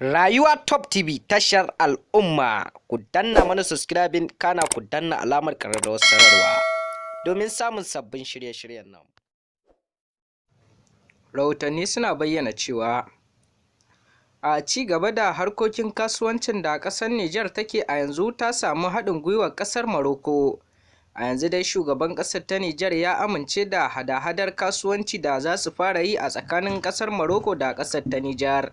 Rayuwa Top TV tashar al'umma ku danna mana subscribing kana ku danna alamar ƙararrawar sanarwa domin samun sabbin shirye-shiryen nan. Rahotanni suna bayyana cewa a ci gaba da harkokin kasuwancin da ƙasar Nijar take a yanzu ta samu haɗin gwiwar ƙasar Morocco. A yanzu dai shugaban ƙasar ta Nijar ya amince da hada-hadar kasuwanci da za su fara yi a tsakanin ƙasar Morocco da ƙasar ta Nijar.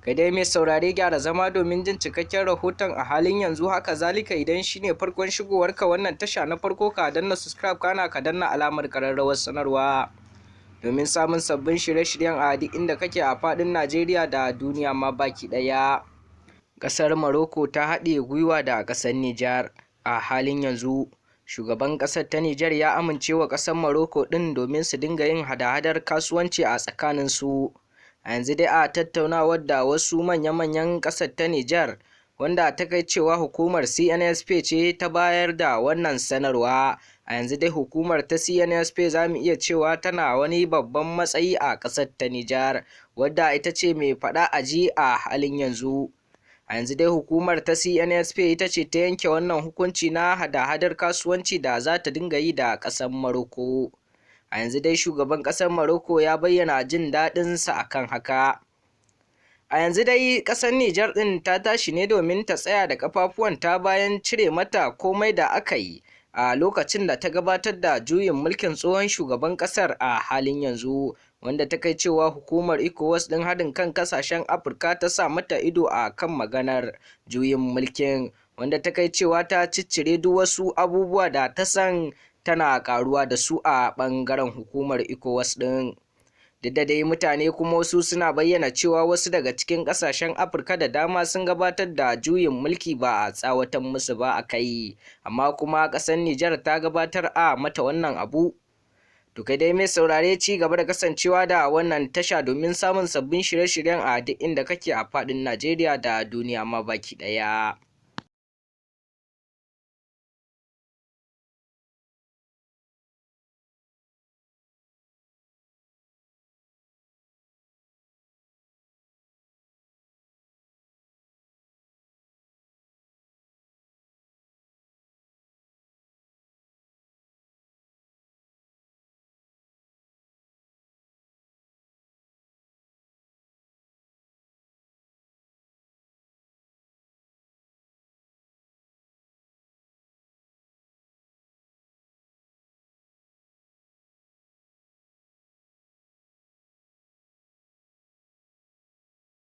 Kai dai mai saurare gyara zama domin jin cikakken rahoton a halin yanzu haka zalika idan shine farkon shigowarka wannan tasha na farko ka danna subscribe kana ka danna alamar ƙararrawar sanarwa. Domin samun sabbin shirye-shiryen a duk inda kake a faɗin Najeriya da duniya ma baki ɗaya. Ƙasar Morocco ta haɗe gwiwa da ƙasar Nijar a halin yanzu. Shugaban ƙasar ta Nijar ya amince wa ƙasar Morocco ɗin domin su dinga yin hada-hadar kasuwanci a tsakaninsu. A yanzu dai a tattaunawar da wasu manya-manyan ƙasar ta Nijar wanda ta kai cewa hukumar CNSP ce ta bayar da wannan sanarwa a yanzu dai hukumar ta CNSP za mu iya cewa tana wani babban matsayi a ƙasar ta Nijar wadda ita ce mai faɗa a ji a halin yanzu a yanzu dai hukumar ta CNSP ita ce ta yanke wannan hukunci na hada-hadar kasuwanci da za ta dinga yi da ƙasar Maroko. A yanzu dai shugaban ƙasar Morocco ya bayyana jin daɗinsa akan haka. A yanzu dai ƙasar Nijar ɗin ta tashi ne domin ta tsaya da ƙafafuwanta bayan cire mata komai da aka yi a lokacin da ta gabatar da juyin mulkin tsohon shugaban ƙasar a halin yanzu wanda ta kai cewa hukumar ECOWAS ɗin haɗin kan ƙasashen Afirka ta sa mata ido a kan maganar juyin mulkin wanda ta kai cewa ta ciccire duk wasu abubuwa da ta san tana karuwa da su a ɓangaren hukumar ecowas ɗin. Duk da dai mutane kuma wasu suna bayyana cewa wasu daga cikin ƙasashen afirka da dama sun gabatar da juyin mulki ba a tsawatan musu ba a kai amma kuma ƙasar nijar ta gabatar a mata wannan abu. To kai dai mai saurare ci gaba da kasancewa da wannan tasha domin samun sabbin shirye-shiryen a duk inda kake a faɗin najeriya da duniya ma baki ɗaya.